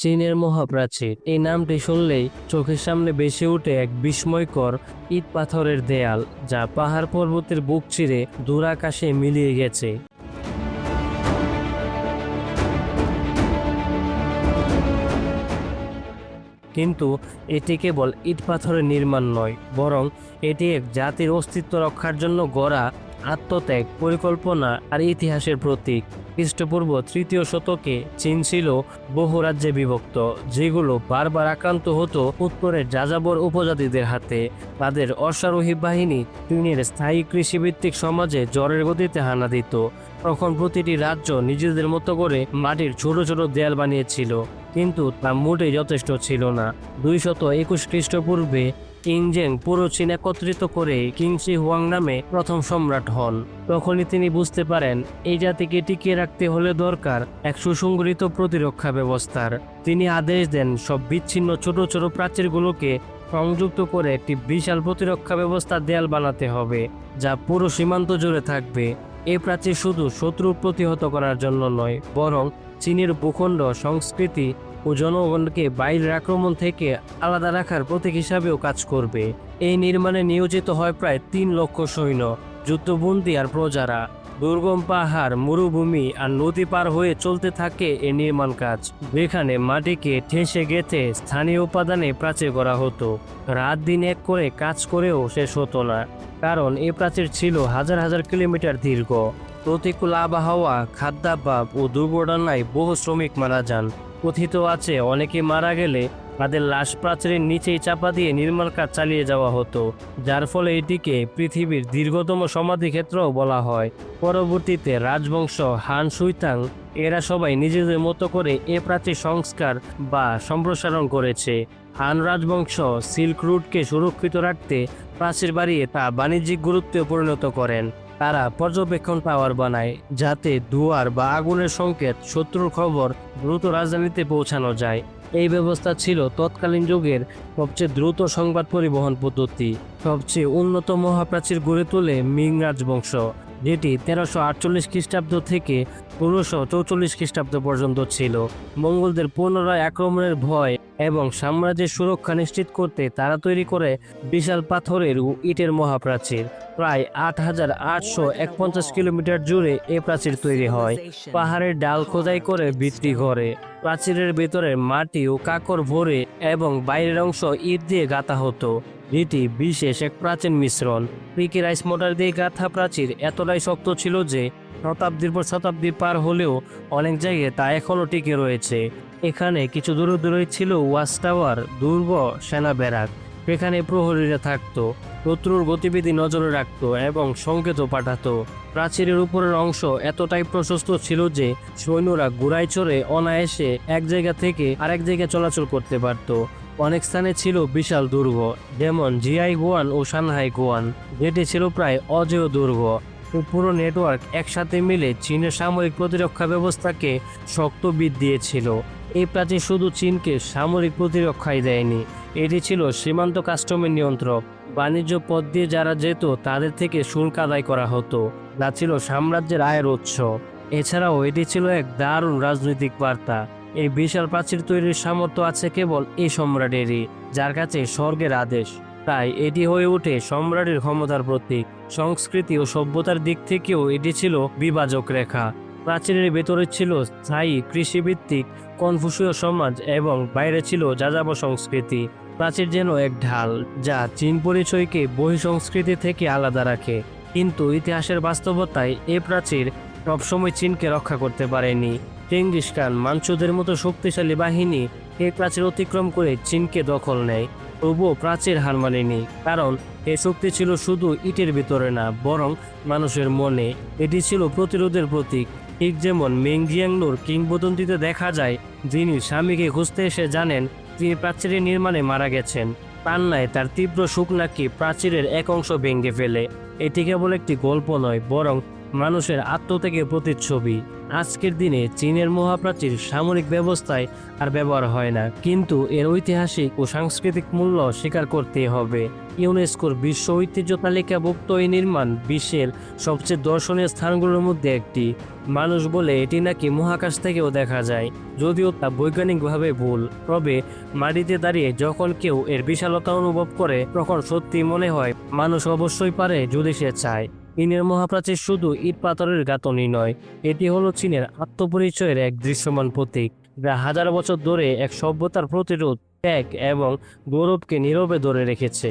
চীনের মহাপ্রাচীর। এই নামটি শুনলেই চোখের সামনে বেশি ওঠে এক বিস্ময়কর ইট পাথরের দেয়াল, যা পাহাড় পর্বতের বুক চিরে দূর আকাশে মিলিয়ে গেছে। কিন্তু এটি কেবল ইট পাথরের নির্মাণ নয়, বরং এটি এক জাতির অস্তিত্ব রক্ষার জন্য গড়া আত্মত্যাগ, পরিকল্পনা আর ইতিহাসের প্রতীক। খ্রিস্টপূর্ব তৃতীয় শতকে চীন ছিল বহু রাজ্যে বিভক্ত, যেগুলো বারবার আক্রান্ত হতো উত্তরের যাযাবর উপজাতিদের হাতে। তাদের অশ্বারোহী বাহিনী চীনের স্থায়ী কৃষিভিত্তিক সমাজে জ্বরের গতিতে হানা দিত। তখন প্রতিটি রাজ্য নিজেদের মতো করে মাটির ছোট ছোট দেয়াল বানিয়েছিল, কিন্তু তা মোটেই যথেষ্ট ছিল না। দুইশত একুশ খ্রিস্টপূর্বে কিংজেং পুরো চীন একত্রিত করে কিংসি হুয়াং নামে প্রথম সম্রাট হন। তখনই তিনি বুঝতে পারেন, এই জাতিকে টিকিয়ে রাখতে হলে দরকার এক সুসংগঠিত প্রতিরক্ষা ব্যবস্থার। তিনি আদেশ দেন, সব বিচ্ছিন্ন ছোট ছোট প্রাচীরগুলোকে সংযুক্ত করে একটি বিশাল প্রতিরক্ষা ব্যবস্থা দেয়াল বানাতে হবে, যা পুরো সীমান্ত জুড়ে থাকবে। এই প্রাচীর শুধু শত্রু প্রতিহত করার জন্য নয়, বরং চীনের ভূখণ্ড, সংস্কৃতি ও জনগণকে বাইরের আক্রমণ থেকে আলাদা রাখার প্রতীক হিসাবেও কাজ করবে। এই নির্মাণে নিয়োজিত হয় প্রায় তিন লক্ষ সৈন্য, যুদ্ধবন্দী আর প্রজারা। দুর্গম পাহাড়, মরুভূমি আর নদী পার হয়ে চলতে থাকে এ নির্মাণ কাজ। যেখানে মাটিকে ঠেসে গেঁথে স্থানীয় উপাদানে প্রাচীর করা হতো। রাত দিন এক করে কাজ করেও শেষ হতো না, কারণ এ প্রাচীর ছিল হাজার হাজার কিলোমিটার দীর্ঘ। প্রতিকূল আবহাওয়া, খাদ্যাভাব ও দুর্ঘটনায় বহু শ্রমিক মারা যান। কথিত আছে, অনেকে মারা গেলে তাদের লাশ প্রাচীরের নিচেই চাপা দিয়ে নির্মাণ কাজ চালিয়ে যাওয়া হতো, যার ফলে এটিকে পৃথিবীর দীর্ঘতম সমাধিক্ষেত্রও বলা হয়। পরবর্তীতে রাজবংশ হান সুইতাং, এরা সবাই নিজেদের মতো করে এ প্রাচীর সংস্কার বা সম্প্রসারণ করেছে। হান রাজবংশ সিল্ক রুটকে সুরক্ষিত রাখতে প্রাচীর বাড়িয়ে তা বাণিজ্যিক গুরুত্বে পরিণত করেন। তারা পর্যবেক্ষণ পাওয়ার বানায়, যাতে দুয়ার বা আগুনের সংকেত, শত্রুর খবর দ্রুত রাজধানীতে পৌঁছানো যায়। এই ব্যবস্থা ছিল তৎকালীন যুগের সবচেয়ে দ্রুত সংবাদ পরিবহন পদ্ধতি। সবচেয়ে উন্নত মহাপ্রাচীর গড়ে তোলে মিং রাজবংশ, যেটি তেরোশো আটচল্লিশ খ্রিস্টাব্দ থেকে ষোলোশো চৌচল্লিশ খ্রিস্টাব্দ পর্যন্ত ছিল। মঙ্গলদের পুনরায় আক্রমণের ভয় এবং সাম্রাজ্যের সুরক্ষা নিশ্চিত করতে তারা তৈরি করে বিশাল পাথরের ও ইটের মহাপ্রাচীর। প্রায় আট হাজার আটশো একপঞ্চাশ কিলোমিটার জুড়ে এ প্রাচীর তৈরি হয়। পাহাড়ের ডাল খোদাই করে বিক্রি করে প্রাচীরের ভেতরে মাটি ও কাকর ভরে এবং বাইরের অংশ ইট দিয়ে গাঁথা হতো। এটি বিশেষ এক প্রাচীন মিশ্রণ। পিকে রাইস মোটর দিয়ে গাঁথা প্রাচীর এতটাই শক্ত ছিল যে শতাব্দীর পর শতাব্দী পার হলেও অনেক জায়গায় তা এখনও টিকে রয়েছে। এখানে কিছু দূরে দূরে ছিল ওয়াচ টাওয়ার, দুর্গ, সেনা ব্যারাক সেখানে প্রহরীরা থাকতো, শত্রুর গতিবিধি নজরে রাখত এবং সংকেতও পাঠাতো। প্রাচীরের উপরের অংশ এতটাই প্রশস্ত ছিল যে সৈন্যরা ঘোড়ায় চড়ে অনায়াসে এক জায়গা থেকে আরেক জায়গায় চলাচল করতে পারত। অনেক স্থানে ছিল বিশাল দুর্গ, যেমন জিআই গোয়ান ও সানহাই গোয়ান, যেটি ছিল প্রায় অজেয় দুর্গ। পুরো নেটওয়ার্ক একসাথে মিলে চীনের সামরিক প্রতিরক্ষা ব্যবস্থাকে শক্ত বিদ দিয়েছিল। এই প্রাচীর শুধু চীনকে সামরিক প্রতিরক্ষাই দেয়নি, এটি ছিল সীমান্ত কাস্টমের নিয়ন্ত্রক। বাণিজ্য পথ দিয়ে যারা যেত, তাদের থেকে শুল্ক আদায় করা হতো। যা ছিল সাম্রাজ্যের আয়ের উৎস। এছাড়াও এটি ছিল এক দারুণ রাজনৈতিক বার্তা। এই বিশাল প্রাচীর তৈরির সামর্থ্য আছে কেবল এই সম্রাটেরই, যার কাছে স্বর্গের আদেশ। তাই এটি হয়ে ওঠে সম্রাটের ক্ষমতার প্রতীক সংস্কৃতি ও সভ্যতার দিক থেকেও এটি ছিল বিভাজক রেখা। প্রাচীরের ভেতরে ছিল স্থায়ী কৃষিভিত্তিক কনফুসীয় সমাজ এবং বাইরে ছিল যাযাব সংস্কৃতি। প্রাচীর যেন এক ঢাল, যা চীন পরিচয়কে বহিঃসংস্কৃতি থেকে আলাদা রাখে। কিন্তু ইতিহাসের বাস্তবতায় এ প্রাচীর সবসময় চীনকে রক্ষা করতে পারেনি। চেঙ্গিস খান, মাঞ্চুদের মতো শক্তিশালী বাহিনী এই প্রাচীর অতিক্রম করে চীনকে দখল নেয়। তবুও প্রাচীর হার মানেনি, কারণ এই শক্তি ছিল শুধু ইটের ভিতরে না, বরং মানুষের মনে এটি ছিল প্রতিরোধের প্রতীক। ঠিক যেমন মেংজিয়াংলোর কিংবদন্তিতে দেখা যায়, যিনি স্বামীকে খুঁজতে এসে জানেন তিনি প্রাচীরের নির্মাণে মারা গেছেন। পান্নায় তার তীব্র সুখ নাকি প্রাচীরের এক অংশ ভেঙে ফেলে, এটি কেবল একটি গল্প নয়, বরং মানুষের আত্মত্যাগের প্রতিচ্ছবি। আজকের দিনে চীনের মহাপ্রাচীর সামরিক ব্যবস্থায় আর ব্যবহার হয় না, কিন্তু এর ঐতিহাসিক ও সাংস্কৃতিক মূল্য স্বীকার করতে হবে। ইউনেস্কোর বিশ্ব ঐতিহ্য তালিকাভুক্ত এই নির্মাণ বিশ্বের সবচেয়ে দর্শনীয় স্থানগুলোর মধ্যে একটি। মানুষ বলে এটি নাকি মহাকাশ থেকেও দেখা যায়, যদিও তা বৈজ্ঞানিকভাবে ভুল। তবে মাটিতে দাঁড়িয়ে যখন কেউ এর বিশালতা অনুভব করে, তখন সত্যি মনে হয়, মানুষ অবশ্যই পারে, যদি সে চায়। চীনের মহাপ্রাচীর শুধু ইট পাথরের গাঁথনি নয়, এটি হলো চীনের আত্মপরিচয়ের এক দৃশ্যমান প্রতীক। যা হাজার বছর ধরে এক সভ্যতার প্রতিরোধ, ত্যাগ এবং গৌরবকে নীরবে ধরে রেখেছে।